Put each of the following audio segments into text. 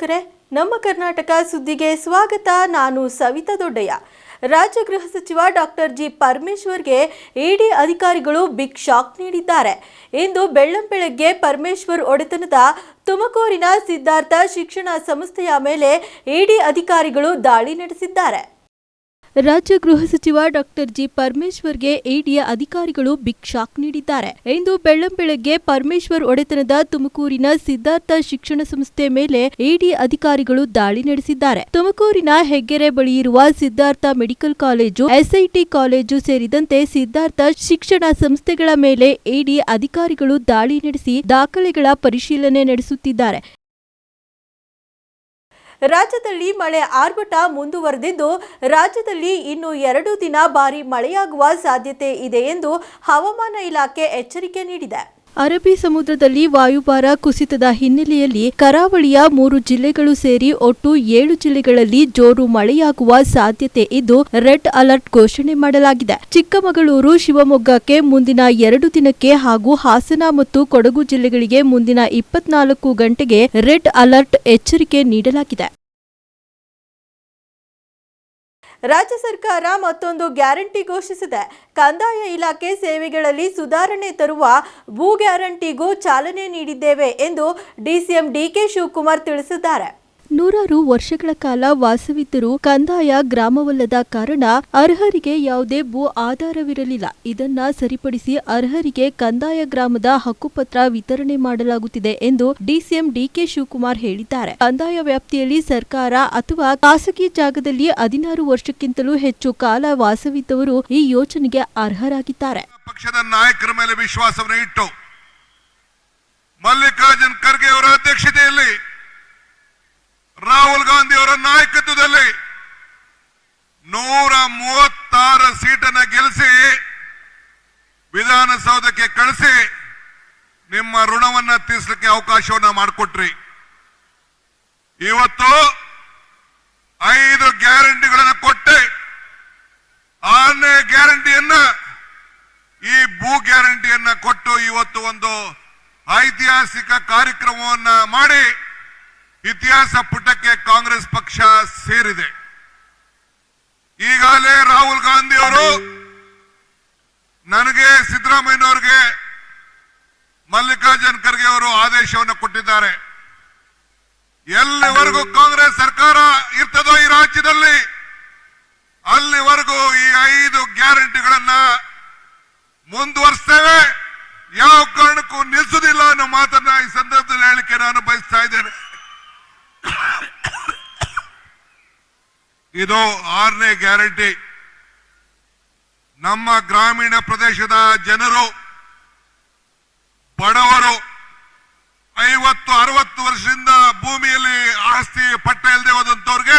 ವೀಕ್ಷಕರೇ, ನಮ್ಮ ಕರ್ನಾಟಕ ಸುದ್ದಿಗೆ ಸ್ವಾಗತ. ನಾನು ಸವಿತಾ ದೊಡ್ಡಯ್ಯ. ರಾಜ್ಯ ಗೃಹ ಸಚಿವ ಡಾಕ್ಟರ್ ಜಿ. ಪರಮೇಶ್ವರ್ಗೆ ಇಡಿ ಅಧಿಕಾರಿಗಳು ಬಿಗ್ ಶಾಕ್ ನೀಡಿದ್ದಾರೆ. ಇಂದು ಬೆಳ್ಳಂಬೆಳಗ್ಗೆ ಪರಮೇಶ್ವರ್ ಒಡೆತನದ ತುಮಕೂರಿನ ಸಿದ್ಧಾರ್ಥ ಶಿಕ್ಷಣ ಸಂಸ್ಥೆಯ ಮೇಲೆ ಇಡಿ ಅಧಿಕಾರಿಗಳು ದಾಳಿ ನಡೆಸಿದ್ದಾರೆ. ರಾಜ್ಯ ಗೃಹ ಸಚಿವ ಡಾಕ್ಟರ್ ಜಿ ಪರಮೇಶ್ವರ್ಗೆ ಇಡಿಯ ಅಧಿಕಾರಿಗಳು ಬಿಗ್ ಶಾಕ್ ನೀಡಿದ್ದಾರೆ. ಇಂದು ಬೆಳ್ಳಂಬೆಳಗ್ಗೆ ಪರಮೇಶ್ವರ್ ಒಡೆತನದ ತುಮಕೂರಿನ ಸಿದ್ಧಾರ್ಥ ಶಿಕ್ಷಣ ಸಂಸ್ಥೆ ಮೇಲೆ ಇಡಿ ಅಧಿಕಾರಿಗಳು ದಾಳಿ ನಡೆಸಿದ್ದಾರೆ. ತುಮಕೂರಿನ ಹೆಗ್ಗೆರೆ ಬಳಿ ಇರುವ Siddhartha medical college, SIT college ಸೇರಿದಂತೆ ಸಿದ್ಧಾರ್ಥ ಶಿಕ್ಷಣ ಸಂಸ್ಥೆಗಳ ಮೇಲೆ ಇಡಿ ಅಧಿಕಾರಿಗಳು ದಾಳಿ ನಡೆಸಿ ದಾಖಲೆಗಳ ಪರಿಶೀಲನೆ ನಡೆಸುತ್ತಿದ್ದಾರೆ. ರಾಜ್ಯದಲ್ಲಿ ಮಳೆ ಆರ್ಭಟ ಮುಂದುವರೆದಿದ್ದು, ರಾಜ್ಯದಲ್ಲಿ ಇನ್ನು ಎರಡು ದಿನ ಭಾರಿ ಮಳೆಯಾಗುವ ಸಾಧ್ಯತೆ ಇದೆ ಎಂದು ಹವಾಮಾನ ಇಲಾಖೆ ಎಚ್ಚರಿಕೆ ನೀಡಿದೆ. ಅರಬ್ಬಿ ಸಮುದ್ರದಲ್ಲಿ ವಾಯುಭಾರ ಕುಸಿತದ ಹಿನ್ನೆಲೆಯಲ್ಲಿ ಕರಾವಳಿಯ ಮೂರು ಜಿಲ್ಲೆಗಳು ಸೇರಿ ಒಟ್ಟು ಏಳು ಜಿಲ್ಲೆಗಳಲ್ಲಿ ಜೋರು ಮಳೆಯಾಗುವ ಸಾಧ್ಯತೆ ಇದ್ದು ರೆಡ್ ಅಲರ್ಟ್ ಘೋಷಣೆ ಮಾಡಲಾಗಿದೆ. ಚಿಕ್ಕಮಗಳೂರು, ಶಿವಮೊಗ್ಗಕ್ಕೆ ಮುಂದಿನ ಎರಡು ದಿನಕ್ಕೆ ಹಾಗೂ ಹಾಸನ ಮತ್ತು ಕೊಡಗು ಜಿಲ್ಲೆಗಳಿಗೆ ಮುಂದಿನ ಇಪ್ಪತ್ನಾಲ್ಕು ಗಂಟೆಗೆ ರೆಡ್ ಅಲರ್ಟ್ ಎಚ್ಚರಿಕೆ ನೀಡಲಾಗಿದೆ. ರಾಜ್ಯ ಸರ್ಕಾರ ಮತ್ತೊಂದು ಗ್ಯಾರಂಟಿ ಘೋಷಿಸಿದೆ. ಕಂದಾಯ ಇಲಾಖೆ ಸೇವೆಗಳಲ್ಲಿ ಸುಧಾರಣೆ ತರುವ ಭೂ ಗ್ಯಾರಂಟಿಗೂ ಚಾಲನೆ ನೀಡಿದ್ದೇವೆ ಎಂದು ಡಿಸಿಎಂ ಡಿಕೆ ಶಿವಕುಮಾರ್ ತಿಳಿಸಿದ್ದಾರೆ. ನೂರಾರು ವರ್ಷಗಳ ಕಾಲ ವಾಸವಿದ್ದರೂ ಕಂದಾಯ ಗ್ರಾಮವಲ್ಲದ ಕಾರಣ ಅರ್ಹರಿಗೆ ಯಾವುದೇ ಭೂ ಆಧಾರವಿರಲಿಲ್ಲ. ಇದನ್ನ ಸರಿಪಡಿಸಿ ಅರ್ಹರಿಗೆ ಕಂದಾಯ ಗ್ರಾಮದ ಹಕ್ಕುಪತ್ರ ವಿತರಣೆ ಮಾಡಲಾಗುತ್ತಿದೆ ಎಂದು ಡಿಸಿಎಂ ಡಿಕೆ ಶಿವಕುಮಾರ್ ಹೇಳಿದ್ದಾರೆ. ಕಂದಾಯ ವ್ಯಾಪ್ತಿಯಲ್ಲಿ ಸರ್ಕಾರ ಅಥವಾ ಖಾಸಗಿ ಜಾಗದಲ್ಲಿ ಹದಿನಾರು ವರ್ಷಕ್ಕಿಂತಲೂ ಹೆಚ್ಚು ಕಾಲ ವಾಸವಿದ್ದವರು ಈ ಯೋಜನೆಗೆ ಅರ್ಹರಾಗಿದ್ದಾರೆ. ಪಕ್ಷದ ನಾಯಕರ ಮೇಲೆ ವಿಶ್ವಾಸವನ್ನು ಇಟ್ಟು ಮಲ್ಲಿಕಾರ್ಜುನ್ ಖರ್ಗೆ ಅವರ ಅಧ್ಯಕ್ಷತೆಯಲ್ಲಿ ರಾಹುಲ್ ಗಾಂಧಿ ಅವರ ನಾಯಕತ್ವದಲ್ಲಿ ನೂರ ಮೂವತ್ತಾರು ಸೀಟನ್ನ ಗೆಲ್ಲಿಸಿ ವಿಧಾನಸೌಧಕ್ಕೆ ಕಳಿಸಿ ನಿಮ್ಮ ಋಣವನ್ನ ತೀರ್ಸಲಿಕ್ಕೆ ಅವಕಾಶವನ್ನ ಮಾಡಿಕೊಟ್ರಿ. ಇವತ್ತು ಐದು ಗ್ಯಾರಂಟಿಗಳನ್ನು ಕೊಟ್ಟೆ, ಆರನೇ ಗ್ಯಾರಂಟಿಯನ್ನ, ಈ ಭೂ ಗ್ಯಾರಂಟಿಯನ್ನ ಕೊಟ್ಟು ಇವತ್ತು ಒಂದು ಐತಿಹಾಸಿಕ ಕಾರ್ಯಕ್ರಮವನ್ನ ಮಾಡಿ ಇತಿಹಾಸ ಪುಟಕ್ಕೆ ಕಾಂಗ್ರೆಸ್ ಪಕ್ಷ ಸೇರಿದೆ. ಈಗಾಗಲೇ ರಾಹುಲ್ ಗಾಂಧಿ ಅವರು ನನಗೆ ಸಿದ್ದರಾಮಯ್ಯನವರಿಗೆ ಮಲ್ಲಿಕಾರ್ಜುನ್ ಖರ್ಗೆ ಅವರು ಆದೇಶವನ್ನು ಕೊಟ್ಟಿದ್ದಾರೆ. ಎಲ್ಲಿವರೆಗೂ ಕಾಂಗ್ರೆಸ್ ಸರ್ಕಾರ ಇರ್ತದೋ ಈ ರಾಜ್ಯದಲ್ಲಿ, ಅಲ್ಲಿವರೆಗೂ ಈ ಐದು ಗ್ಯಾರಂಟಿಗಳನ್ನ ಮುಂದುವರಿಸ್ತೇವೆ. ಯಾವ ಕಾರಣಕ್ಕೂ ನಿಲ್ಲಿಸುವುದಿಲ್ಲ ಅನ್ನೋ ಮಾತನ್ನ ಈ ಸಂದರ್ಭದಲ್ಲಿ ಹೇಳಿಕೆ ನಾನು ಬಯಸ್ತಾ ಇದ್ದೇನೆ. ಇದು ಆರನೇ ಗ್ಯಾರಂಟಿ. ನಮ್ಮ ಗ್ರಾಮೀಣ ಪ್ರದೇಶದ ಜನರು, ಬಡವರು, ಐವತ್ತು, ಅರವತ್ತು ವರ್ಷದಿಂದ ಭೂಮಿಯಲ್ಲಿ ಆಸ್ತಿ ಪಟ್ಟ ಇಲ್ಲದೆ ಹೋದಂತವ್ರಿಗೆ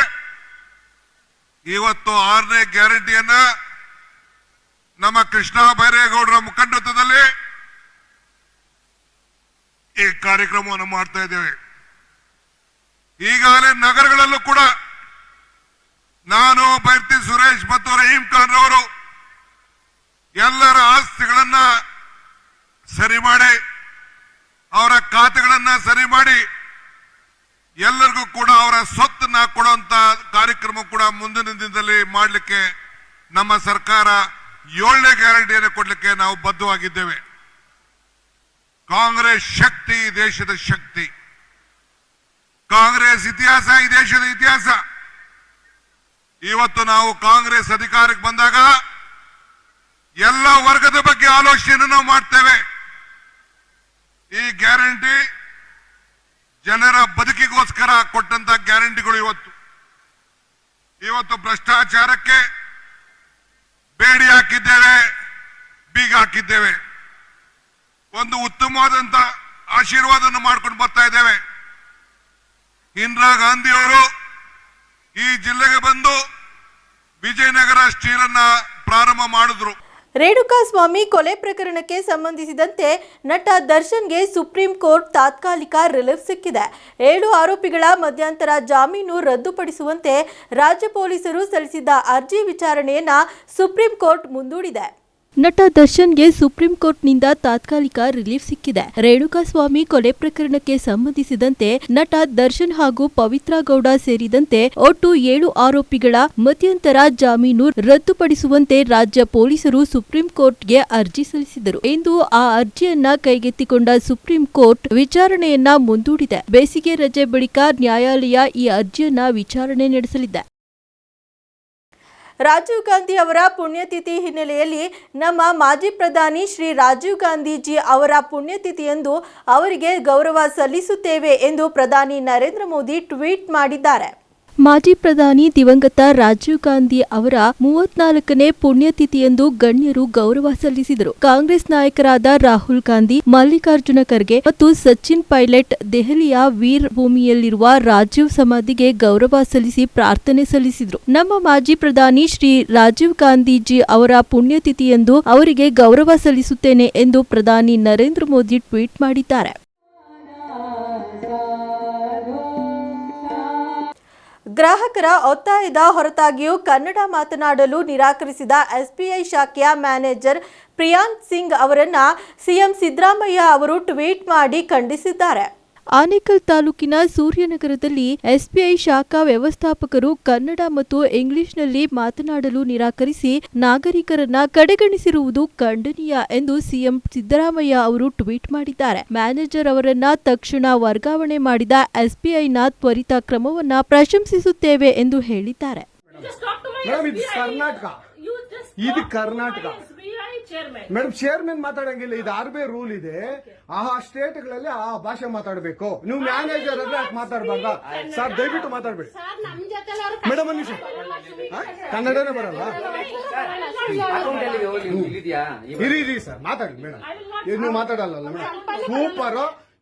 ಇವತ್ತು ಆರನೇ ಗ್ಯಾರಂಟಿಯನ್ನ ನಮ್ಮ ಕೃಷ್ಣ ಬೈರೇಗೌಡರ ಮುಖಂಡತ್ವದಲ್ಲಿ ಈ ಕಾರ್ಯಕ್ರಮವನ್ನು ಮಾಡ್ತಾ ಇದ್ದೇವೆ. ಈಗಾಗಲೇ ನಗರಗಳಲ್ಲೂ ಕೂಡ ನಾನು ಬೈರ್ತಿ ಸುರೇಶ್ ಮತ್ತು ರಹೀಂ ಖಾನ್ ರವರು ಎಲ್ಲರ ಆಸ್ತಿಗಳನ್ನ ಸರಿ ಮಾಡಿ, ಅವರ ಖಾತೆಗಳನ್ನ ಸರಿ ಮಾಡಿ, ಎಲ್ಲರಿಗೂ ಕೂಡ ಅವರ ಸ್ವತ್ತನ್ನ ಕೊಡುವಂತ ಕಾರ್ಯಕ್ರಮ ಕೂಡ ಮುಂದಿನ ದಿನದಲ್ಲಿ ಮಾಡಲಿಕ್ಕೆ ನಮ್ಮ ಸರ್ಕಾರ ಏಳನೇ ಗ್ಯಾರಂಟಿಯನ್ನು ಕೊಡಲಿಕ್ಕೆ ನಾವು ಬದ್ಧವಾಗಿದ್ದೇವೆ. ಕಾಂಗ್ರೆಸ್ ಶಕ್ತಿ ದೇಶದ ಶಕ್ತಿ. ಕಾಂಗ್ರೆಸ್ ಇತಿಹಾಸ, ಈ ದೇಶದ ಇತಿಹಾಸ. ಇವತ್ತು ನಾವು ಕಾಂಗ್ರೆಸ್ ಅಧಿಕಾರಕ್ಕೆ ಬಂದಾಗ ಎಲ್ಲ ವರ್ಗದ ಬಗ್ಗೆ ಆಲೋಚನೆಯನ್ನು ನಾವು ಮಾಡ್ತೇವೆ. ಈ ಗ್ಯಾರಂಟಿ ಜನರ ಬದುಕಿಗೋಸ್ಕರ ಕೊಟ್ಟಂತ ಗ್ಯಾರಂಟಿಗಳು ಇವತ್ತು. ಇವತ್ತು ಭ್ರಷ್ಟಾಚಾರಕ್ಕೆ ಬೇಡಿ ಹಾಕಿದ್ದೇವೆ, ಬೀಗ ಹಾಕಿದ್ದೇವೆ. ಒಂದು ಉತ್ತಮವಾದಂತ ಆಶೀರ್ವಾದವನ್ನು ಮಾಡ್ಕೊಂಡು ಬರ್ತಾ ಇದ್ದೇವೆ. ಇಂದಿರಾ ಗಾಂಧಿ ಅವರು ಈ ಜಿಲ್ಲೆಗೆ ಬಂದು ವಿಜಯನಗರ ಸ್ಟೀಲ್ ಅನ್ನ ಪ್ರಾರಂಭ ಮಾಡಿದ್ರು. ರೇಣುಕಾಸ್ವಾಮಿ ಕೊಲೆ ಪ್ರಕರಣಕ್ಕೆ ಸಂಬಂಧಿಸಿದಂತೆ ನಟ ದರ್ಶನ್ಗೆ ಸುಪ್ರೀಂ ಕೋರ್ಟ್ ತಾತ್ಕಾಲಿಕ ರಿಲೀಫ್ ಸಿಕ್ಕಿದೆ. ಏಳು ಆರೋಪಿಗಳ ಮಧ್ಯಂತರ ಜಾಮೀನು ರದ್ದುಪಡಿಸುವಂತೆ ರಾಜ್ಯ ಪೊಲೀಸರು ಸಲ್ಲಿಸಿದ್ದ ಅರ್ಜಿ ವಿಚಾರಣೆಯನ್ನ ಸುಪ್ರೀಂ ಕೋರ್ಟ್ ಮುಂದೂಡಿದೆ. ನಟ ದರ್ಶನ್ಗೆ ಸುಪ್ರೀಂ ಕೋರ್ಟ್ನಿಂದ ತಾತ್ಕಾಲಿಕ ರಿಲೀಫ್ ಸಿಕ್ಕಿದೆ. ರೇಣುಕಾಸ್ವಾಮಿ ಕೊಲೆ ಪ್ರಕರಣಕ್ಕೆ ಸಂಬಂಧಿಸಿದಂತೆ ನಟ ದರ್ಶನ್ ಹಾಗೂ ಪವಿತ್ರ ಗೌಡ ಸೇರಿದಂತೆ ಒಟ್ಟು ಏಳು ಆರೋಪಿಗಳ ಮಧ್ಯಂತರ ಜಾಮೀನು ರದ್ದುಪಡಿಸುವಂತೆ ರಾಜ್ಯ ಪೊಲೀಸರು ಸುಪ್ರೀಂ ಕೋರ್ಟ್ಗೆ ಅರ್ಜಿ ಸಲ್ಲಿಸಿದರು ಇಂದು ಆ ಅರ್ಜಿಯನ್ನ ಕೈಗೆತ್ತಿಕೊಂಡ ಸುಪ್ರೀಂ ಕೋರ್ಟ್ ವಿಚಾರಣೆಯನ್ನ ಮುಂದೂಡಿದೆ. ಬೇಸಿಗೆ ರಜೆ ಬಳಿಕ ನ್ಯಾಯಾಲಯ ಈ ಅರ್ಜಿಯನ್ನ ವಿಚಾರಣೆ ನಡೆಸಲಿದೆ. ರಾಜೀವ್ ಗಾಂಧಿ ಅವರ ಪುಣ್ಯತಿಥಿ ಹಿನ್ನೆಲೆಯಲ್ಲಿ ನಮ್ಮ ಮಾಜಿ ಪ್ರಧಾನಿ ಶ್ರೀ ರಾಜೀವ್ ಗಾಂಧೀಜಿ ಅವರ ಪುಣ್ಯತಿಥಿಯಂದು ಅವರಿಗೆ ಗೌರವ ಸಲ್ಲಿಸುತ್ತೇವೆ ಎಂದು ಪ್ರಧಾನಿ ನರೇಂದ್ರ ಮೋದಿ ಟ್ವೀಟ್ ಮಾಡಿದ್ದಾರೆ. ಮಾಜಿ ಪ್ರಧಾನಿ ದಿವಂಗತ ರಾಜೀವ್ ಗಾಂಧಿ ಅವರ ಮೂವತ್ನಾಲ್ಕನೇ ಪುಣ್ಯತಿಥಿಯಂದು ಗಣ್ಯರು ಗೌರವ ಸಲ್ಲಿಸಿದರು. ಕಾಂಗ್ರೆಸ್ ನಾಯಕರಾದ ರಾಹುಲ್ ಗಾಂಧಿ, ಮಲ್ಲಿಕಾರ್ಜುನ ಖರ್ಗೆ ಮತ್ತು ಸಚಿನ್ ಪೈಲಟ್ ದೆಹಲಿಯ ವೀರ್ ಭೂಮಿಯಲ್ಲಿರುವ ರಾಜೀವ್ ಸಮಾಧಿಗೆ ಗೌರವ ಸಲ್ಲಿಸಿ ಪ್ರಾರ್ಥನೆ ಸಲ್ಲಿಸಿದರು. ನಮ್ಮ ಮಾಜಿ ಪ್ರಧಾನಿ ಶ್ರೀ ರಾಜೀವ್ ಗಾಂಧೀಜಿ ಅವರ ಪುಣ್ಯತಿಥಿಯಂದು ಅವರಿಗೆ ಗೌರವ ಸಲ್ಲಿಸುತ್ತೇನೆ ಎಂದು ಪ್ರಧಾನಿ ನರೇಂದ್ರ ಮೋದಿ ಟ್ವೀಟ್ ಮಾಡಿದ್ದಾರೆ. ಗ್ರಾಹಕರ ಒತ್ತಾಯದ ಹೊರತಾಗಿಯೂ ಕನ್ನಡ ಮಾತನಾಡಲು ನಿರಾಕರಿಸಿದ ಎಸ್ಬಿಐ ಶಾಖೆಯ ಮ್ಯಾನೇಜರ್ ಪ್ರಿಯಾಂತ್ ಸಿಂಗ್ ಅವರನ್ನ ಸಿಎಂ ಸಿದ್ದರಾಮಯ್ಯ ಅವರು ಟ್ವೀಟ್ ಮಾಡಿ ಖಂಡಿಸಿದ್ದಾರೆ. ಆನೇಕಲ್ ತಾಲೂಕಿನ ಸೂರ್ಯನಗರದಲ್ಲಿ ಎಸ್ಬಿಐ ಶಾಖಾ ವ್ಯವಸ್ಥಾಪಕರು ಕನ್ನಡ ಮತ್ತು ಇಂಗ್ಲಿಷ್ನಲ್ಲಿ ಮಾತನಾಡಲು ನಿರಾಕರಿಸಿ ನಾಗರಿಕರನ್ನ ಕಡೆಗಣಿಸಿರುವುದು ಖಂಡನೀಯ ಎಂದು ಸಿಎಂ ಸಿದ್ದರಾಮಯ್ಯ ಅವರು ಟ್ವೀಟ್ ಮಾಡಿದ್ದಾರೆ. ಮ್ಯಾನೇಜರ್ ಅವರನ್ನ ತಕ್ಷಣ ವರ್ಗಾವಣೆ ಮಾಡಿದ ಎಸ್ಬಿಐನ ತ್ವರಿತ ಕ್ರಮವನ್ನ ಪ್ರಶಂಸಿಸುತ್ತೇವೆ ಎಂದು ಹೇಳಿದ್ದಾರೆ. ಇದು ಕರ್ನಾಟಕ. Madam chairman ಮಾತಾಡಂಗಿಲ್ಲ. ಇದು ಆರ್ ಬಿ ರೂಲ್ ಇದೆ. ಆ ಸ್ಟೇಟ್ಗಳಲ್ಲಿ ಆ ಭಾಷೆ ಮಾತಾಡಬೇಕು. ನೀವು ಮ್ಯಾನೇಜರ್ ಅಂದ್ರೆ ಯಾಕೆ ಮಾತಾಡಬಾರ್ದ? ಸರ್ ದಯವಿಟ್ಟು ಮಾತಾಡ್ಬೇಡಿ. ಮೇಡಮ್ ಒಂದ್ ನಿಮಿಷ? ಕನ್ನಡನೇ ಬರಲ್ಲ? ಇರಿ ಇರಿ ಸರ್ ಮಾತಾಡಿ ಮೇಡಮ್ ಇದು ನೀವು ಮಾತಾಡಲ್ಲ ಮೇಡಮ್ ಸೂಪರ್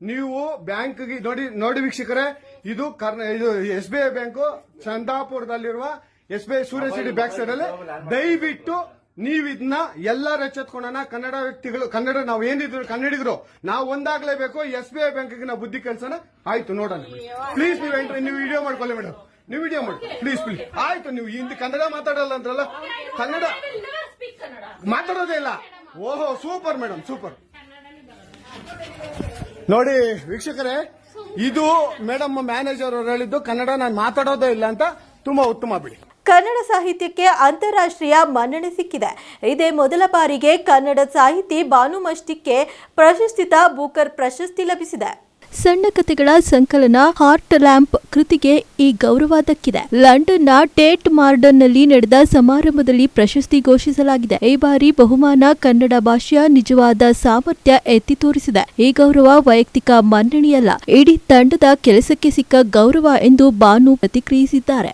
ನೀವು ಬ್ಯಾಂಕ್ಗೆ ನೋಡಿ ನೋಡಿ ವೀಕ್ಷಕರೇ ಇದು ಕರ್ನ ಇದು S B I bank ಚಂದಾಪುರದಲ್ಲಿರುವ S B I Surya back side ಅಲ್ಲಿ ದಯವಿಟ್ಟು ನೀವಿದ್ನ ಎಲ್ಲಾರು ಎಚ್ಚೆತ್ಕೊಳ್ಳೋಣ ಕನ್ನಡ ವ್ಯಕ್ತಿಗಳು, ಕನ್ನಡ ನಾವು ಏನಿದ್ರು ಕನ್ನಡಿಗರು, ನಾವು ಒಂದಾಗ್ಲೇಬೇಕು, ಎಸ್ ಬಿ ಐ ಬ್ಯಾಂಕ್ ನಾವು ಬುದ್ಧಿ ಕೆಲಸನ ಆಯ್ತು ನೋಡೋಣ. ಪ್ಲೀಸ್ ನೀವು ಎಂಟ್ರಿ ನೀವು ವಿಡಿಯೋ ಮಾಡ್ಕೊಳ್ಳಿ ಮೇಡಮ್ ನೀವು ವಿಡಿಯೋ ಮಾಡಿ ಪ್ಲೀಸ್ ಪ್ಲೀಸ್ ಆಯ್ತು, ನೀವು ಹಿಂದಿ ಕನ್ನಡ ಮಾತಾಡಲ್ಲ ಅಂದ್ರಲ್ಲ, ಕನ್ನಡ. ಮಾತಾಡೋದೇ ಇಲ್ಲ. ಓಹೋ ಸೂಪರ್ ಮೇಡಮ್ ಸೂಪರ್ ನೋಡಿ, ವೀಕ್ಷಕರೇ, ಇದು ಮೇಡಮ್ ಮ್ಯಾನೇಜರ್ ಅವರು ಹೇಳಿದ್ದು ಕನ್ನಡ ನಾನು ಮಾತಾಡೋದೇ ಇಲ್ಲ ಅಂತ ತುಂಬಾ ಉತ್ತಮ ಬಿಡಿ. ಕನ್ನಡ ಸಾಹಿತ್ಯಕ್ಕೆ ಅಂತಾರಾಷ್ಟ್ರೀಯ ಮನ್ನಣೆ ಸಿಕ್ಕಿದೆ. ಇದೇ ಮೊದಲ ಬಾರಿಗೆ ಕನ್ನಡ ಸಾಹಿತಿ ಭಾನುಮಷ್ಟಿಕ್ಕೆ ಪ್ರಶಸ್ತಿತ ಬೂಕರ್ ಪ್ರಶಸ್ತಿ ಲಭಿಸಿದೆ. ಸಣ್ಣ ಕಥೆಗಳ ಸಂಕಲನ, ಹಾರ್ಟ್ ಲ್ಯಾಂಪ್ ಕೃತಿಗೆ ಈ ಗೌರವ ದಕ್ಕಿದೆ. ಲಂಡನ್ನ ಟೇಟ್ ಮಾರ್ಡನ್ನಲ್ಲಿ ನಡೆದ ಸಮಾರಂಭದಲ್ಲಿ ಪ್ರಶಸ್ತಿ ಘೋಷಿಸಲಾಗಿದೆ. ಈ ಬಾರಿ ಬಹುಮಾನ ಕನ್ನಡ ಭಾಷೆಯ ನಿಜವಾದ ಸಾಮರ್ಥ್ಯ ಎತ್ತಿ ತೋರಿಸಿದೆ. ಈ ಗೌರವ ವೈಯಕ್ತಿಕ ಮನ್ನಣೆಯಲ್ಲ, ಇಡೀ ತಂಡದ ಕೆಲಸಕ್ಕೆ ಸಿಕ್ಕ ಗೌರವ ಎಂದು ಬಾನು ಪ್ರತಿಕ್ರಿಯಿಸಿದ್ದಾರೆ.